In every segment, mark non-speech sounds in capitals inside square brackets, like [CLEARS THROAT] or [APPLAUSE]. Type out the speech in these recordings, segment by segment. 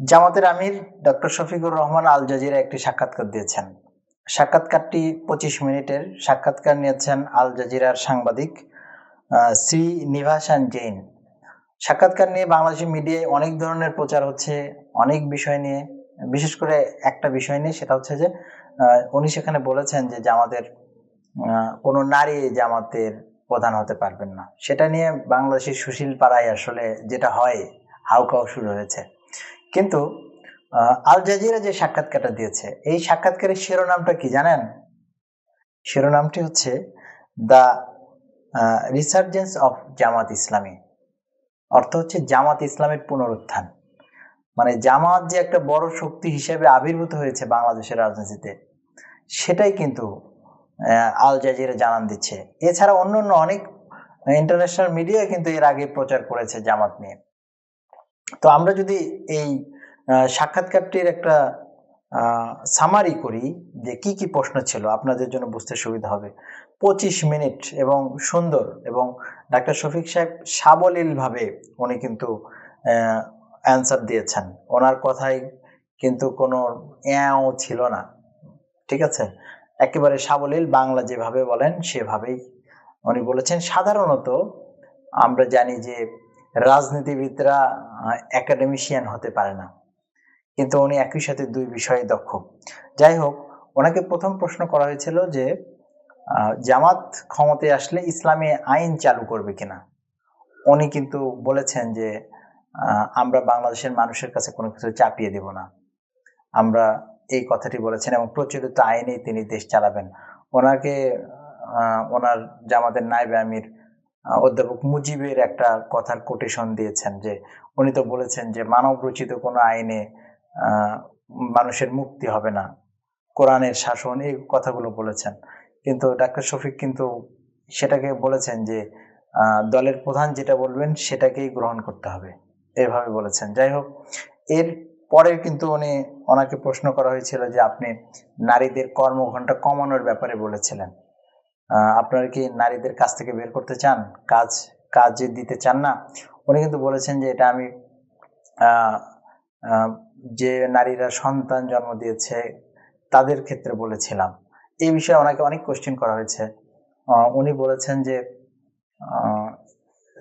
জামাতের আমির doctor Shafiqur Rahman Al Jazeera একটি সাক্ষাৎকার দিয়েছেন। সাক্ষাৎকারটি পঁচিশ মিনিটের সাক্ষাৎকার নিয়েছেন আল জাজিরার সাংবাদিক শ্রী নিভাসান জৈন। সাক্ষাৎকার নিয়ে বাংলাদেশি মিডিয়ায় অনেক ধরনের প্রচার হচ্ছে, অনেক বিষয় নিয়ে। বিশেষ করে একটা বিষয় নিয়ে সেটা হচ্ছে যে উনি সেখানে বলেছেন যে জামাতের কোনো নারী জামাতের প্রধান হতে পারবেন না। সেটা নিয়ে বাংলাদেশের সুশীল পাড়ায় আসলে যেটা হয়, হাউকাউ শুরু হয়েছে। কিন্তু আল জাজিরা যে সাক্ষাৎকারটা দিয়েছে, এই সাক্ষাৎকারের শিরোনামটা কি জানেন? শিরোনামটি হচ্ছে the resurgence of Jamaat Islami অর্থ হচ্ছে জামাত ইসলামের পুনরুত্থান। মানে জামাত যে একটা বড় শক্তি হিসেবে আবির্ভূত হয়েছে বাংলাদেশের রাজনীতিতে, সেটাই কিন্তু আল জাজিরা জানান দিচ্ছে। এছাড়া অন্য অন্য অনেক ইন্টারন্যাশনাল মিডিয়া কিন্তু এর আগে প্রচার করেছে জামাত নিয়ে। তো আমরা যদি এই সাক্ষাৎকারটির একটা সামারি করি যে কি কি প্রশ্ন ছিল। আপনাদের জন্য বুঝতে সুবিধা হবে। পঁচিশ মিনিট এবং সুন্দর এবং ডাক্তার শফিক সাহেব সাবলীলভাবে উনি কিন্তু অ্যান্সার দিয়েছেন। ওনার কথাই কিন্তু কোনো অ্যাও ছিল না। ঠিক আছে? একেবারে সাবলীল বাংলা যেভাবে বলেন সেভাবেই উনি বলেছেন। সাধারণত আমরা জানি যে রাজনীতিবিদরা একাডেমিশিয়ান হতে পারে না। কিন্তু উনি একই সাথে দুই বিষয়ে দক্ষ। যাই হোক, ওনাকে প্রথম প্রশ্ন করা হয়েছিল যে জামাত ক্ষমতায় আসলে ইসলামে আইন চালু করবে কিনা? উনি কিন্তু বলেছেন যে আমরা বাংলাদেশের মানুষের কাছে কোনো কিছু চাপিয়ে দেব না। আমরা এই কথাটি বলেছেন এবং প্রচলিত আইনেই তিনি দেশ চালাবেন। ওনাকে ওনার জামাতের নাইবে আমির অধ্যাপক মুজিবের একটা কথার কোটেশন দিয়েছেন যে, উনি তো বলেছেন যে মানব রচিত কোনো আইনে মানুষের মুক্তি হবে না। কোরআনের শাসন, এই কথাগুলো বলেছেন। কিন্তু ডাক্তার শফিক কিন্তু সেটাকে বলেছেন যে দলের প্রধান যেটা বলবেন সেটাকেই গ্রহণ করতে হবে। এভাবে বলেছেন। যাই হোক, এর পরে কিন্তু উনি ওনাকে প্রশ্ন করা হয়েছিল যে, আপনি নারীদের কর্মঘণ্টা কমানোর ব্যাপারে বলেছিলেন। আপনারা কি নারীদের কাছ থেকে বের করতে চান? কাজ, কাজে দিতে চান না? উনি কিন্তু বলেছেন যে, এটা আমি যে নারীরা সন্তান জন্ম দিয়েছে, তাদের ক্ষেত্রে বলেছিলাম। এই বিষয়ে ওনাকে অনেক কোশ্চেন করা হয়েছে। উনি বলেছেন যে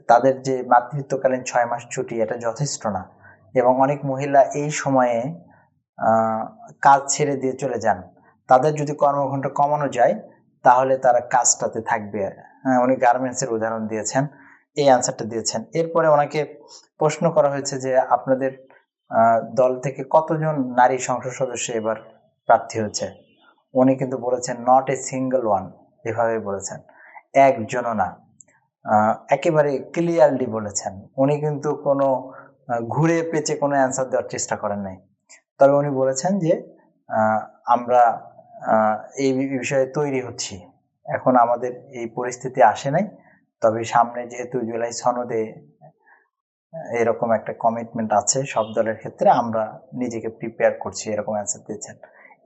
তাদের যে মাতৃত্বকালীন ছয় মাস ছুটি, এটা যথেষ্ট না। এবং অনেক মহিলা এই সময়ে কাজ ছেড়ে দিয়ে চলে যান। তাদের যদি কর্মঘণ্টা কমানো যায়, তাহলে তারা কাজটাতে থাকবে। হ্যাঁ উনি গার্মেন্টসের উদাহরণ দিয়েছেন। এই অ্যান্সারটা দিয়েছেন। এরপরে ওনাকে প্রশ্ন করা হয়েছে যে, আপনাদের দল থেকে কতজন নারী সংসদ সদস্য এবার প্রার্থী হয়েছে? উনি কিন্তু বলেছেন নট এ সিঙ্গেল ওয়ান এভাবে বলেছেন। একজনও না। একেবারে ক্লিয়ারলি বলেছেন। উনি কিন্তু কোনো ঘুরে পেঁচে কোনো অ্যান্সার দেওয়ার চেষ্টা করেন নাই। তবে উনি বলেছেন যে আমরা এই বিষয়ে তৈরি হচ্ছি। এখন আমাদের এই পরিস্থিতি আসে নাই। তবে সামনে যেহেতু জুলাই সনদে এরকম একটা কমিটমেন্ট আছে সব দলের ক্ষেত্রে, আমরা নিজেকে প্রিপেয়ার করছি, এরকম অ্যান্সার দিয়েছেন।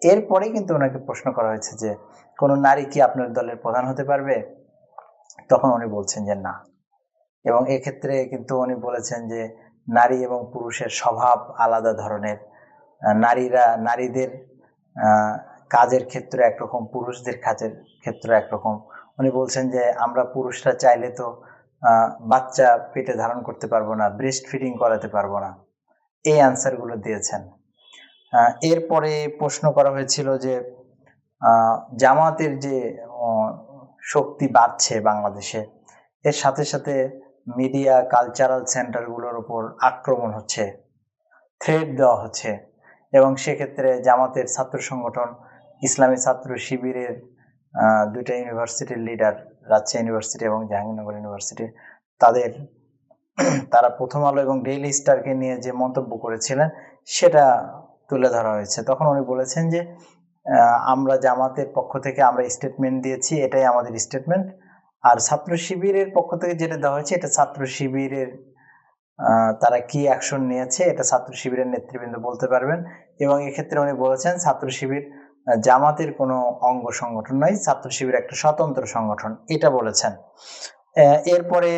এরপরে কিন্তু ওনাকে প্রশ্ন করা হয়েছে যে, কোনো নারী কি আপনার দলের প্রধান হতে পারবে? তখন উনি বলছেন যে না। এবং এক্ষেত্রে কিন্তু উনি বলেছেন যে, নারী এবং পুরুষের স্বভাব আলাদা ধরনের। নারীরা, নারীদের কাজের ক্ষেত্রে একরকম, পুরুষদের কাজের ক্ষেত্রে একরকম। উনি বলছেন যে, আমরা পুরুষরা চাইলে তো বাচ্চা পেটে ধারণ করতে পারব না ব্রেস্ট ফিডিং করাতে পারব না। এই অ্যান্সারগুলো দিয়েছেন। এরপরে প্রশ্ন করা হয়েছিল যে জামাতের যে শক্তি বাড়ছে বাংলাদেশে, এর সাথে সাথে মিডিয়া কালচারাল সেন্টারগুলোর উপর আক্রমণ হচ্ছে থ্রেড দেওয়া হচ্ছে। এবং সেক্ষেত্রে জামাতের ছাত্র সংগঠন, ইসলামী ছাত্র শিবিরের দুইটা ইউনিভার্সিটির লিডার রাজশাহী ইউনিভার্সিটি এবং জাহাঙ্গীরনগর ইউনিভার্সিটি তাদের [CLEARS THROAT] তারা প্রথম আলো এবং ডেইলি স্টারকে নিয়ে যে মন্তব্য করেছিলেন, সেটা তুলে ধরা হয়েছে। তখন উনি বলেছেন যে আমরা জামাতের পক্ষ থেকে আমরা স্টেটমেন্ট দিয়েছি, এটাই আমাদের স্টেটমেন্ট আর ছাত্র শিবিরের পক্ষ থেকে যেটা দেওয়া হয়েছে, এটা ছাত্র শিবিরের তারা কি অ্যাকশন নিয়েছে, এটা ছাত্র শিবিরের নেতৃবৃন্দ বলতে পারবেন। এবং এক্ষেত্রে উনি বলেছেন, ছাত্র শিবির জামাতের কোনো অঙ্গ সংগঠন নয়, ছাত্র শিবির একটা স্বতন্ত্র সংগঠন, এটা বলেছেন। এরপরে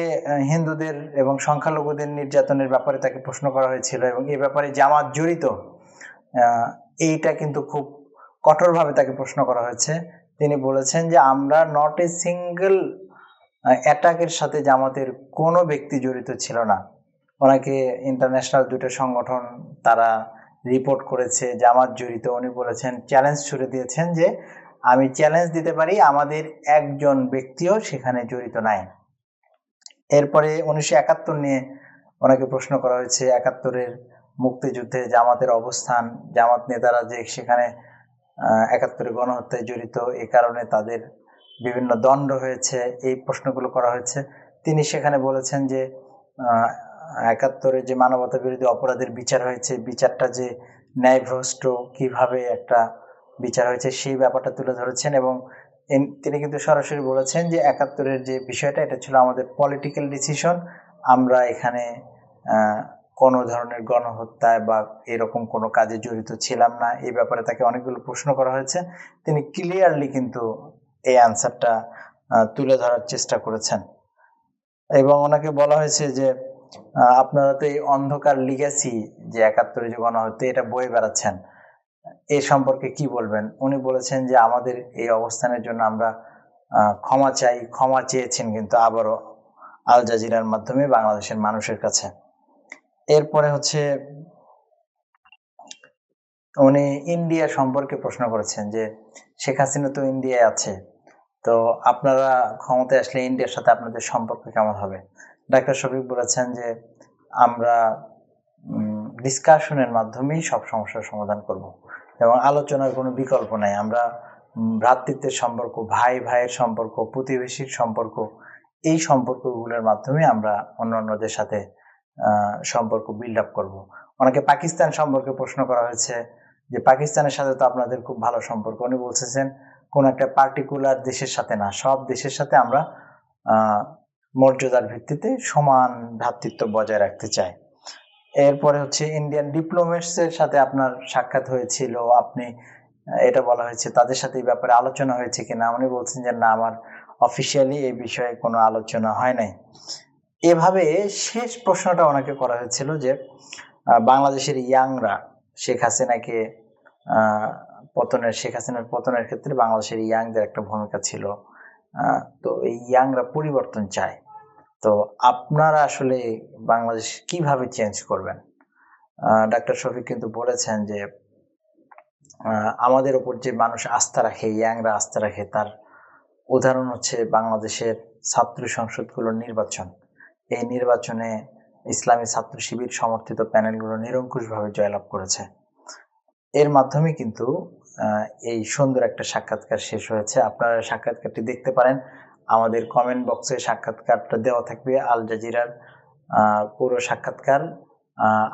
হিন্দুদের এবং সংখ্যালঘুদের নির্যাতনের ব্যাপারে তাকে প্রশ্ন করা হয়েছিল এবং এই ব্যাপারে জামাত জড়িত এইটা কিন্তু খুব কঠোরভাবে তাকে প্রশ্ন করা হয়েছে। তিনি বলেছেন যে, আমরা নট এ সিঙ্গেল অ্যাটাকের সাথে জামাতের কোনো ব্যক্তি জড়িত ছিল না। ওনাকে ইন্টারন্যাশনাল দুটো সংগঠন, তারা রিপোর্ট করেছে জামাত জড়িত। উনি বলেছেন চ্যালেঞ্জ ছুড়ে দিয়েছেন যে, আমি চ্যালেঞ্জ দিতে পারি, আমাদের একজন ব্যক্তিও সেখানে জড়িত নাই। এরপরে উনিশশো একাত্তর নিয়ে ওনাকে প্রশ্ন করা হয়েছে, একাত্তরের মুক্তিযুদ্ধে জামাতের অবস্থান, জামাত নেতারা যে সেখানে একাত্তরে গণহত্যায় জড়িত, এ কারণে তাদের বিভিন্ন দণ্ড হয়েছে, এই প্রশ্নগুলো করা হয়েছে। তিনি সেখানে বলেছেন যে একাত্তরে যে মানবতা বিরোধী অপরাধের বিচার হয়েছে, বিচারটা যে ন্যায়ভ্রষ্ট কীভাবে একটা বিচার হয়েছে সেই ব্যাপারটা তুলে ধরেছেন এবং তিনি কিন্তু সরাসরি বলেছেন যে একাত্তরের যে বিষয়টা, এটা ছিল আমাদের পলিটিক্যাল ডিসিশন আমরা এখানে কোনো ধরনের গণহত্যায় বা এরকম কোনো কাজে জড়িত ছিলাম না। এই ব্যাপারে তাকে অনেকগুলো প্রশ্ন করা হয়েছে। তিনি ক্লিয়ারলি কিন্তু এই অ্যান্সারটা তুলে ধরার চেষ্টা করেছেন। এবং ওনাকে বলা হয়েছে যে আপনারা তো এই অন্ধকার লিগেসি যে একাত্তরে যে গণহত্যা, এটা বয়ে বেড়াচ্ছেন, এ সম্পর্কে কি বলবেন? উনি বলেছেন যে আমাদের এই অবস্থানের জন্য আমরা ক্ষমা চাই, ক্ষমা চেয়েছেন কিন্তু আবারও আল জাজিরার মাধ্যমে বাংলাদেশের মানুষের কাছে। এরপরে হচ্ছে, উনি ইন্ডিয়া সম্পর্কে প্রশ্ন করেছেন যে শেখ হাসিনা তো ইন্ডিয়ায় আছে, তো আপনারা ক্ষমতায় আসলে ইন্ডিয়ার সাথে আপনাদের সম্পর্ক কেমন হবে? ডাক্তার শফিক বলেছেন যে আমরা ডিসকাশনের মাধ্যমেই সব সমস্যার সমাধান করব। এবং আলোচনার কোনো বিকল্প নাই। আমরা ভ্রাতৃত্বের সম্পর্ক, ভাই, ভাইয়ের সম্পর্ক, প্রতিবেশীর সম্পর্ক, এই সম্পর্কগুলোর মাধ্যমে আমরা অন্যান্যদের সাথে সম্পর্ক বিল্ড আপ করব। ওনাকে পাকিস্তান সম্পর্কে প্রশ্ন করা হয়েছে যে পাকিস্তানের সাথে তো আপনাদের খুব ভালো সম্পর্ক। উনি বলতেছেন কোন একটা পার্টিকুলার দেশের সাথে না, সব দেশের সাথে আমরা মর্যাদার ভিত্তিতে সমান ভ্রাতৃত্ব বজায় রাখতে চায়। এরপরে হচ্ছে ইন্ডিয়ান ডিপ্লোমেটস এর সাথে আপনার সাক্ষাৎ হয়েছিল, আপনি এটা বলা হয়েছে, তাদের সাথে এই ব্যাপারে আলোচনা হয়েছে কিনা? উনি বলছেন যে, না, আমার অফিসিয়ালি এই বিষয়ে কোনো আলোচনা হয় নাই। এভাবে শেষ প্রশ্নটা ওনাকে করা হয়েছিল যে বাংলাদেশের ইয়াংরা, শেখ হাসিনাকে পতনের, শেখ হাসিনার পতনের ক্ষেত্রে বাংলাদেশের ইয়াংদের একটা ভূমিকা ছিল। তো এই ইয়াংরা পরিবর্তন চায়। তো আপনারা আসলে বাংলাদেশ কীভাবে চেঞ্জ করবেন? ডাক্তার শফিক কিন্তু বলেছেন যে আমাদের উপর যে মানুষ আস্থা রাখে, ইয়াংরা আস্থা রাখে, তার উদাহরণ হচ্ছে বাংলাদেশের ছাত্র সংসদগুলোর নির্বাচন। এই নির্বাচনে ইসলামী ছাত্র শিবির সমর্থিত প্যানেলগুলো নিরঙ্কুশভাবে জয়লাভ করেছে। এর মাধ্যমে কিন্তু এই সুন্দর একটা সাক্ষাৎকার শেষ হয়েছে। আপনারা সাক্ষাৎকারটি দেখতে পারেন। আমাদের কমেন্ট বক্সে সাক্ষাৎকারটা দেওয়া থাকবে আল জাজিরার পুরো সাক্ষাৎকার।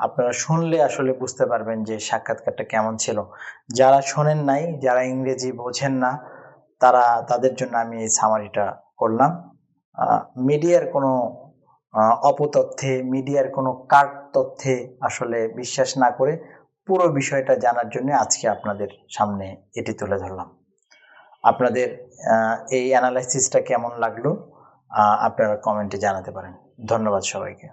আপনারা শুনলে আসলে বুঝতে পারবেন যে সাক্ষাৎকারটা কেমন ছিল। যারা শোনেন নাই, যারা ইংরেজি বোঝেন না, তারা, তাদের জন্য আমি এই সামারিটা করলাম। মিডিয়ার কোনো অপতথ্যে মিডিয়ার কোনো কার্ড তথ্যে আসলে বিশ্বাস না করে পুরো বিষয়টা জানার জন্য আজকে আপনাদের সামনে এটি তুলে ধরলাম। আপনাদের এই অ্যানালাইসিসটা কেমন লাগল আপনারা কমেন্টে জানাতে পারেন। ধন্যবাদ সবাইকে।